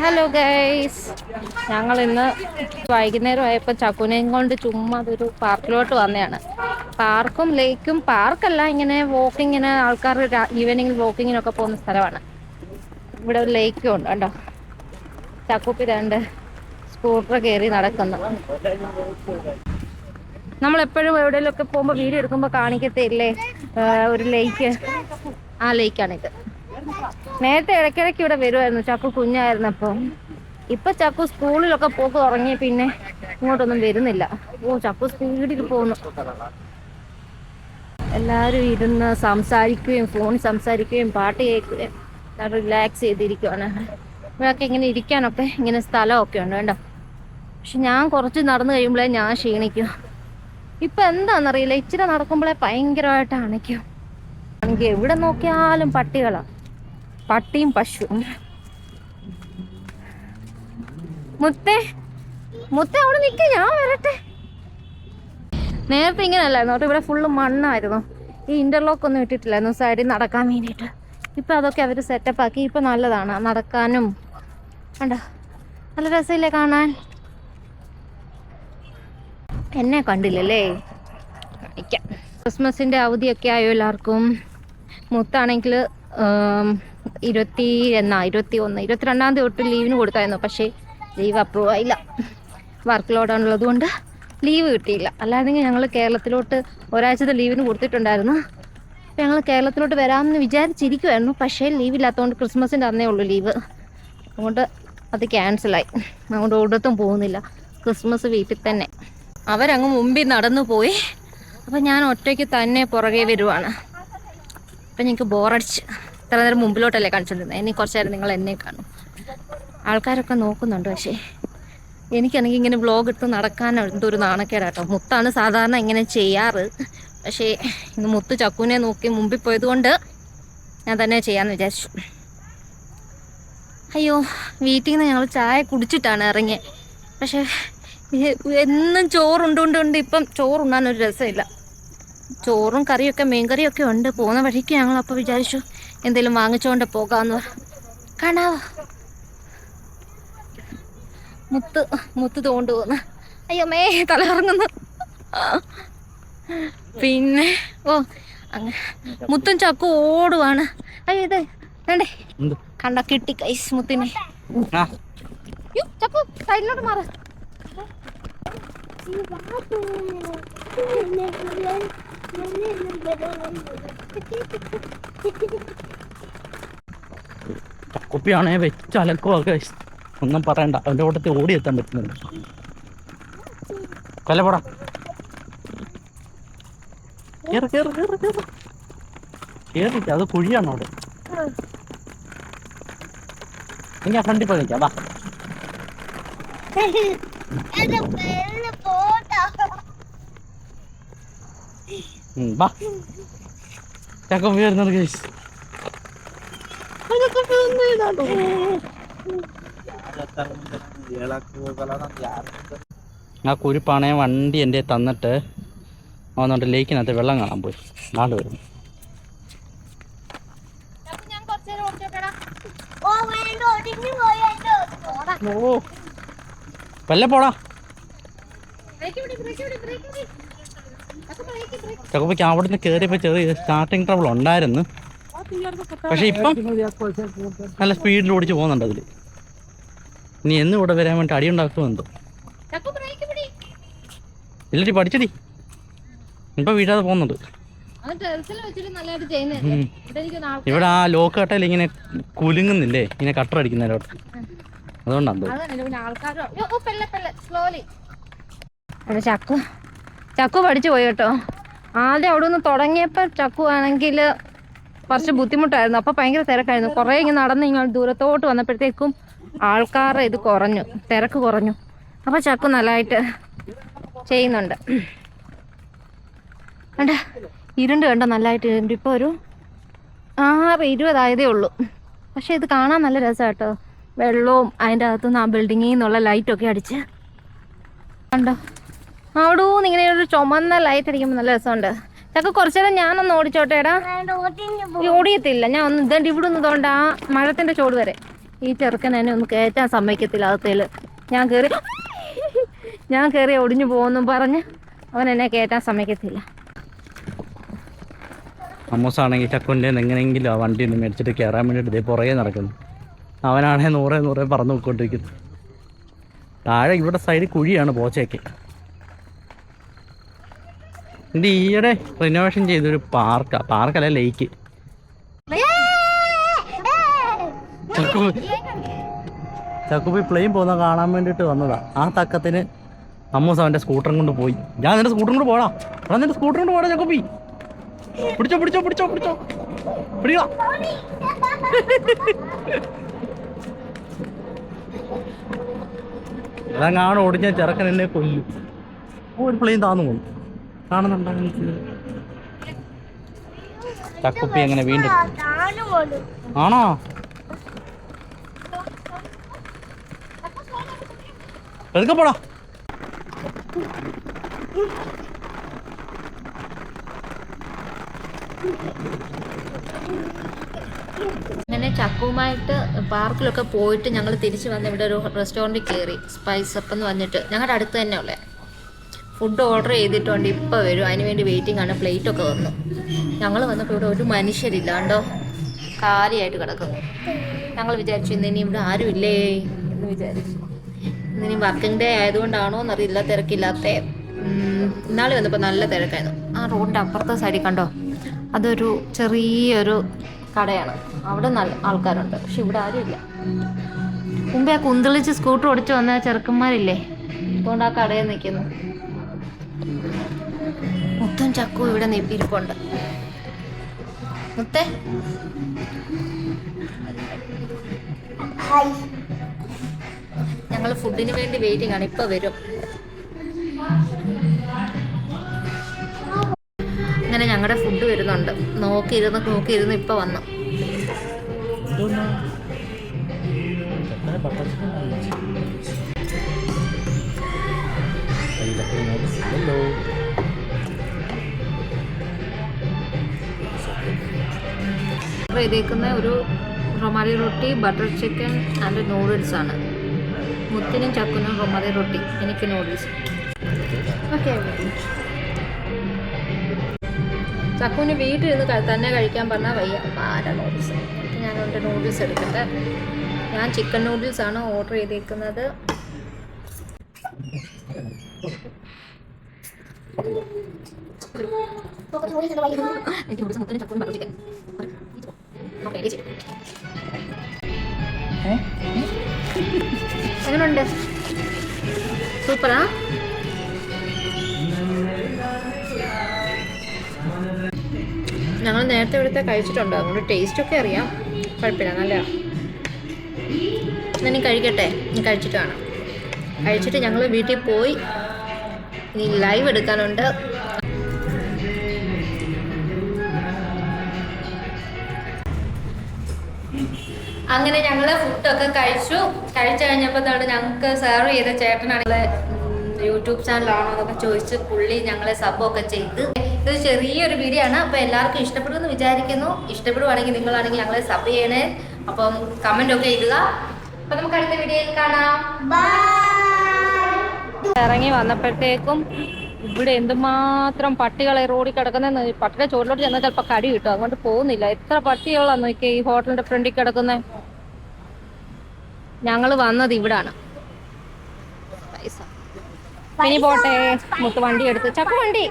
Hello guys ഞങ്ങൾ ഇന്ന് വൈകുന്നേരം ആയപ്പോൾ ചക്കുനേം കൊണ്ട് ചുമ്മാ അതൊരു പാർക്കിലോട്ട് വന്നതാണ്. പാർക്കും ലേക്കും പാർക്കല്ല ഇങ്ങനെ വാക്കിങ്ങിന് ആൾക്കാർ ഈവനിങ് വാക്കിങ്ങിനൊക്കെ പോകുന്ന സ്ഥലമാണ്. ഇവിടെ ഒരു ലേക്കും ഉണ്ട് കേട്ടോ ചക്കുപ്പി രണ്ട് സ്കൂട്ടർ കയറി നടക്കുന്നു. നമ്മൾ എപ്പോഴും എവിടെയെങ്കിലുമൊക്കെ പോകുമ്പോൾ വീഡിയോ എടുക്കുമ്പോൾ കാണിക്കത്തില്ലേ? ഒരു ലേക്ക്. ആ ലേക്കാണിത്. നേരത്തെ ഇടയ്ക്കിടയ്ക്ക് ഇവിടെ വരുമായിരുന്നു ചക്കു കുഞ്ഞായിരുന്നപ്പോൾ ഇപ്പൊ ചക്കു സ്കൂളിലൊക്കെ പോക്ക് തുടങ്ങി പിന്നെ ഇങ്ങോട്ടൊന്നും വരുന്നില്ല. ഓ ചക്കു സ്പീഡിൽ പോകുന്നു. എല്ലാവരും ഇരുന്ന് സംസാരിക്കുകയും ഫോൺ സംസാരിക്കുകയും പാട്ട് കേൾക്കുകയും റിലാക്സ് ചെയ്തിരിക്കുവാണ്. ഇവിടെയൊക്കെ ഇങ്ങനെ ഇരിക്കാനൊക്കെ ഇങ്ങനെ സ്ഥലമൊക്കെ ഉണ്ട് കേട്ടോ. പക്ഷെ ഞാൻ കുറച്ച് നടന്നു കഴിയുമ്പോഴേ ഞാൻ ക്ഷീണിക്കും. ഇപ്പൊ എന്താണെന്നറിയില്ല. ഇച്ചിരി നടക്കുമ്പോഴേ ഭയങ്കരമായിട്ട് അണയ്ക്കും. എവിടെ നോക്കിയാലും പട്ടികളാ. പട്ടിയും പശുവും മുത്തേ മുത്തേ അവിടെ നിൽക്ക ഞാൻ വരട്ടെ. നേരത്തെ ഇങ്ങനെ അല്ലായിരുന്നു അവിടെ ഇവിടെ ഫുള്ള് മണ്ണായിരുന്നു. ഈ ഇന്റർലോക്ക് ഒന്നും ഇട്ടിട്ടില്ലായിരുന്നു സൈഡിൽ നടക്കാൻ വേണ്ടിയിട്ട്. ഇപ്പം അതൊക്കെ അവർ സെറ്റപ്പ് ആക്കി ഇപ്പം നല്ലതാണ് നടക്കാനും. കണ്ടോ? നല്ല രസമില്ലേ കാണാൻ? എന്നെ കണ്ടില്ലല്ലേ? കാണിക്കാം ക്രിസ്മസിന്റെ അവധിയൊക്കെ ആയോ എല്ലാവർക്കും? മുത്താണെങ്കിൽ ഇരുപത്തി എന്നാ ഇരുപത്തി ഒന്ന് ഇരുപത്തിരണ്ടാം തീയതി തൊട്ട് ലീവിന് കൊടുത്തായിരുന്നു പക്ഷേ ലീവ് അപ്രൂവ് ആയില്ല. വർക്ക് ലോഡാണുള്ളത് കൊണ്ട് ലീവ് കിട്ടിയില്ല. അല്ലാതെങ്കിൽ ഞങ്ങൾ കേരളത്തിലോട്ട് ഒരാഴ്ചത്തെ ലീവിന് കൊടുത്തിട്ടുണ്ടായിരുന്നു. അപ്പോൾ ഞങ്ങൾ കേരളത്തിലോട്ട് വരാമെന്ന് വിചാരിച്ചിരിക്കുമായിരുന്നു പക്ഷേ ലീവില്ലാത്തതുകൊണ്ട് ക്രിസ്മസിന്റെ അന്നേ ഉള്ളൂ ലീവ് അതുകൊണ്ട് അത് ക്യാൻസലായി അതുകൊണ്ട് ഒരിടത്തും പോകുന്നില്ല. ക്രിസ്മസ് വീട്ടിൽ തന്നെ. അവരങ്ങ് മുമ്പിൽ നടന്നു പോയി. അപ്പം ഞാൻ ഒറ്റയ്ക്ക് തന്നെ പുറകെ വരുവാണ്. അപ്പം ഞങ്ങൾക്ക് ബോറടിച്ച് ഇത്ര നേരം മുമ്പിലോട്ടല്ലേ കാണിച്ചുകൊണ്ടിരുന്നത് ഇനി കുറച്ച് നേരം നിങ്ങൾ എന്നെ കാണും. ആൾക്കാരൊക്കെ നോക്കുന്നുണ്ട് പക്ഷേ എനിക്കാണെങ്കിൽ ഇങ്ങനെ വ്ളോഗ് എടുത്ത് നടക്കാനുണ്ട് ഒരു നാണക്കേടാട്ടോ. മുത്താണ് സാധാരണ ഇങ്ങനെ ചെയ്യാറ്. പക്ഷേ ഇന്ന് മുത്ത് ചക്കുവിനെ നോക്കി മുമ്പിൽ പോയതുകൊണ്ട് ഞാൻ തന്നെ ചെയ്യാമെന്ന് വിചാരിച്ചു. അയ്യോ വീട്ടിൽ നിന്ന് ഞങ്ങൾ ചായ കുടിച്ചിട്ടാണ് ഇറങ്ങിയത് പക്ഷേ എന്നും ചോറുണ്ടുണ്ടുണ്ട് ഇപ്പം ചോറുണ്ണാനൊരു രസമില്ല. ചോറും കറിയൊക്കെ മീൻകറിയൊക്കെ ഉണ്ട്. പോകുന്ന വഴിക്ക് ഞങ്ങൾ അപ്പോൾ വിചാരിച്ചു എന്തെങ്കിലും വാങ്ങിച്ചുകൊണ്ട് പോകാന്ന് കാണാവോ. മുത്ത് മുത്ത് തോണ്ടു പോന്ന്. അയ്യോ മേ തലകറങ്ങുന്നു പിന്നെ ഓ അങ്ങനെ മുത്തും ചക്കും ഓടുവാണ്. അയ്യോ ഇത് വേണ്ടേ? കണ്ട കിട്ടി കൈസ് മുത്തിനെ. ചക്കു സൈഡിലോട്ട് മാറ്. കുപ്പിയാണേ വെച്ച് അലക്കുമൊക്കെ ഒന്നും പറയണ്ട. അവന്റെ കൂട്ടത്തിൽ ഓടി എത്താൻ പറ്റുന്നില്ല കൊല്ലപ്പെടാ കേറ് അത് കുഴിയാണ് അവിടെ? എനിക്ക് ആ ഫ്രണ്ടിൽ നിൽക്കാം ഉം, വാ ചക്കം വരുന്നത് കേസ് ആ കുരിപ്പാണെ വണ്ടി എന്റെ തന്നിട്ട് അവന്നുകൊണ്ട് ലേക്കിനകത്ത് വെള്ളം കാണാൻ പോയി. നാട് വരും. ഞാൻ ഓ വല്ല പോടാ. ബ്രേക്ക് ബ്രേക്ക് ബ്രേക്ക് ബ്രേക്ക് ചക്കപ്പയ്ക്ക് അവിടെ നിന്ന് കയറിയപ്പോൾ ചെറിയ സ്റ്റാർട്ടിങ് ട്രബിൾ ഉണ്ടായിരുന്നു. പക്ഷെ ഇപ്പം നല്ല സ്പീഡിൽ ഓടിച്ച് പോകുന്നുണ്ട് അതിൽ ഇനി എന്ന് ഇവിടെ വരാൻ വേണ്ടി അടി ഉണ്ടാക്കുമെന്തോ ഇല്ലടി പഠിച്ചടി. ഇപ്പൊ വീഴാതെ പോകുന്നുണ്ട്. ഇവിടെ ആ ലോക്ക് കട്ടയിൽ ഇങ്ങനെ കുലുങ്ങുന്നില്ലേ? ഇങ്ങനെ കട്ടർ അടിക്കുന്നതിലോട്ട് അതുകൊണ്ടാണ് ചക്കു. ചക്കു പഠിച്ചു പോയി കേട്ടോ. ആദ്യം അവിടെ നിന്ന് തുടങ്ങിയപ്പോൾ ചക്കു ആണെങ്കിൽ കുറച്ച് ബുദ്ധിമുട്ടായിരുന്നു. അപ്പോൾ ഭയങ്കര തിരക്കായിരുന്നു. കുറേ ഇങ്ങനെ നടന്ന് ഇങ്ങനെ ദൂരത്തോട്ട് വന്നപ്പോഴത്തേക്കും ആൾക്കാരുടെ ഇത് കുറഞ്ഞു. തിരക്ക് കുറഞ്ഞു. അപ്പോൾ ചക്കു നല്ലതായിട്ട് ചെയ്യുന്നുണ്ട്. കണ്ട? ഇരുണ്ട് കണ്ടോ നല്ലതായിട്ട്? ഇരുണ്ട് ഇപ്പോൾ ഒരു ആറ് ഇരുപതായതേ ഉള്ളൂ. പക്ഷേ ഇത് കാണാൻ നല്ല രസമാണ് കേട്ടോ. വെള്ളവും അതിന്റെ അകത്തുനിന്ന് ആ ബിൽഡിങ്ങിൽ നിന്നുള്ള ലൈറ്റൊക്കെ അടിച്ച്. കണ്ടോ? അവിടെ ഇങ്ങനെ ഒരു ചുമന്ന ലൈറ്റ് അടിക്കുമ്പോൾ നല്ല രസമുണ്ട്. ചക്ക കുറച്ചേരം ഞാനൊന്ന് ഓടിച്ചോട്ടേടാ ഓടിയത്തില്ല. ഞാൻ ഒന്ന് ഇതണ്ട് ഇവിടെ ഒന്ന് തോണ്ട ആ മഴത്തിന്റെ ചോട് വരെ. ഈ ചെറുക്കൻ എന്നെ ഒന്ന് കയറ്റാൻ സമ്മതിക്കത്തില്ല അകത്തേൽ. ഞാൻ കയറി ഞാൻ കയറി ഒടിഞ്ഞു പോകുന്നു പറഞ്ഞ് അവൻ എന്നെ കയറ്റാൻ സമ്മതിക്കത്തില്ല. അമ്മൂസാണെങ്കിൽ ചക്കുന്റെ എങ്ങനെയെങ്കിലും ആ വണ്ടി ഒന്ന് മേടിച്ചിട്ട് കയറാൻ വേണ്ടിയിട്ട് ഇതേ പുറകെ നടക്കുന്നു. അവനാണെങ്കിൽ നൂറേ നൂറേ പറന്ന് പോയിക്കൊണ്ടിരിക്കുന്നു. താഴെ ഇവിടെ സൈഡിൽ കുഴിയാണ് പോച്ചയൊക്കെ. ഇത് ഈയിടെ റിനോവേഷൻ ചെയ്തൊരു പാർക്കാ പാർക്കല്ല ലേക്ക് ചക്കുപ്പി ചക്കുപി പ്ലെയിൻ പോകുന്ന കാണാൻ വേണ്ടിട്ട് വന്നതാ. ആ തക്കത്തിന് അമ്മൂസ് അവന്റെ സ്കൂട്ടറും കൊണ്ട് പോയി. ഞാൻ നിന്റെ സ്കൂട്ടറും കൊണ്ട് പോടാ. എടാ നിന്റെ സ്കൂട്ടറും കൊണ്ട് പോടാ ചക്കുപ്പി. പിടിച്ചോ പിടിച്ചോ പിടിച്ചോ പിടിച്ചോ. അതാ കാണും ഓടിഞ്ഞ ചെറുക്കൻ എന്നെ കൊല്ലു. ഒരു പ്ലെയിൻ താന്നു പോകും കാണുന്നുണ്ടെങ്കിൽ ചക്കുപ്പി എങ്ങനെ വീണ്ടും ആണോ? എടുക്കപ്പോടാ അങ്ങനെ ചക്കുമായിട്ട് പാർക്കിലൊക്കെ പോയിട്ട് ഞങ്ങൾ തിരിച്ചു വന്ന് ഇവിടെ ഒരു റെസ്റ്റോറന്റിൽ കയറി സ്പൈസ് അപ്പ് എന്ന് പറഞ്ഞിട്ട്. ഞങ്ങളുടെ അടുത്ത് തന്നെ ഉള്ളത് ഫുഡ് ഓർഡർ ചെയ്തിട്ടുണ്ട്. ഇപ്പോൾ വരും. അതിന് വേണ്ടി വെയിറ്റിംഗ് ആണ്. പ്ലേറ്റ് ഒക്കെ വന്നു. ഞങ്ങൾ വന്നപ്പോൾ ഇവിടെ ഒരു മനുഷ്യരില്ല കണ്ടോ കാലിയായിട്ട് കിടക്കുന്നു. ഞങ്ങൾ വിചാരിച്ചു ഇന്ന് ഇനി ഇവിടെ ആരും ഇല്ലേ? എന്ന് വിചാരിച്ചു. ഇനി വർക്കിംഗ് ഡേ ആയതുകൊണ്ടാണോ എന്നറിയില്ല. തിരക്കില്ലാത്ത. ഇന്നാളെ വന്നപ്പോൾ നല്ല തിരക്കായിരുന്നു. ആ റോഡിന്റെ അപ്പുറത്തെ സൈഡിൽ കണ്ടോ? അതൊരു ചെറിയൊരു കടയാണ്. അവിടെ നല്ല ആൾക്കാരുണ്ട്. പക്ഷെ ഇവിടെ ആരും ഇല്ല. മുമ്പേ ആ കുന്തളിച്ച് സ്കൂട്ടർ ഓടിച്ച് വന്ന ചെറുക്കന്മാരില്ലേ? അതുകൊണ്ട് ആ കടയിൽ നിൽക്കുന്നു. മുത്തും ചക്കും ഇവിടെ നെപ്പിരിപ്പുണ്ട് മുത്തേ. ഞങ്ങൾ ഫുഡിന് വേണ്ടി വെയിറ്റിംഗ് ആണ്. ഇപ്പൊ വരും. അങ്ങനെ ഞങ്ങളുടെ ഫുഡ് വരുന്നുണ്ട്. നോക്കിയിരുന്ന് നോക്കിയിരുന്ന് ഇപ്പൊ വന്നു. ഓർഡർ ചെയ്തേക്കുന്ന ഒരു rumali roti butter chicken and noodles ആണ്. മുത്തിനും ചക്കുനും റൊമാലി റൊട്ടി എനിക്ക് നൂഡിൽസ്. ഓക്കെ ചക്കുവിന് വീട്ടിലിരുന്ന് തന്നെ കഴിക്കാൻ പറഞ്ഞാൽ വയ്യ. പാര നൂഡിൽസ്? ഞാൻ എന്റെ നൂഡിൽസ് എടുക്കട്ടെ ഞാൻ ചിക്കൻ നൂഡിൽസ് ആണ് ഓർഡർ ചെയ്തേക്കുന്നത് എനിക്ക് നൂഡിൽസ് മുത്തിനും ചക്കുനും ബട്ടർ ചിക്കൻ ഓക്കെ ചേച്ചി എങ്ങനെയുണ്ട് സൂപ്പറാ? ഞങ്ങൾ നേരത്തെ ഇവിടുത്തെ കഴിച്ചിട്ടുണ്ട്. അതുകൊണ്ട് ടേസ്റ്റ് ഒക്കെ അറിയാം. കുഴപ്പമില്ല. നല്ല നീ കഴിക്കട്ടെ. നീ കഴിച്ചിട്ട് കാണാം. കഴിച്ചിട്ട് ഞങ്ങൾ വീട്ടിൽ പോയി. ഇനി ലൈവ് എടുക്കാനുണ്ട്. അങ്ങനെ ഞങ്ങൾ ഫുഡൊക്കെ കഴിച്ചു. കഴിച്ചു കഴിഞ്ഞപ്പോൾ താണ് ഞങ്ങൾക്ക് സെർവ് ചെയ്ത ചേട്ടനാണെങ്കിൽ യൂട്യൂബ് ചാനലാണോ എന്നൊക്കെ ചോദിച്ച് പുള്ളി ഞങ്ങളെ സബ്ബൊക്കെ ചെയ്ത്. ഇത് ചെറിയൊരു വീഡിയോ ആണ്. അപ്പോൾ എല്ലാവർക്കും ഇഷ്ടപ്പെടുമെന്ന് വിചാരിക്കുന്നു. ഇഷ്ടപ്പെടുവാണെങ്കിൽ നിങ്ങളാണെങ്കിൽ ഞങ്ങളെ സബ് ചെയ്യണേ. അപ്പം കമന്റ് ഒക്കെ ഇടുക. അപ്പം നമുക്ക് അടുത്ത വീഡിയോയിൽ കാണാം. ഇറങ്ങി വന്നപ്പോഴത്തേക്കും ഇവിടെ എന്തുമാത്രം പട്ടികളെ റോഡിൽ കിടക്കുന്ന പട്ടിയുടെ ചോട്ടിലോട്ട് ചെന്നാൽ ചിലപ്പോൾ കടി കിട്ടും. അതുകൊണ്ട് പോകുന്നില്ല. എത്ര പട്ടികളാണ് നോക്കിയാൽ ഈ ഹോട്ടലിന്റെ ഫ്രണ്ടിൽ കിടക്കുന്നത് ഞങ്ങൾ വന്നത് ഇവിടാണ്. പൈസ. ഇനി പോട്ടെ. മുത്ത് വണ്ടി എടുത്ത്. ചക്ക വണ്ടി.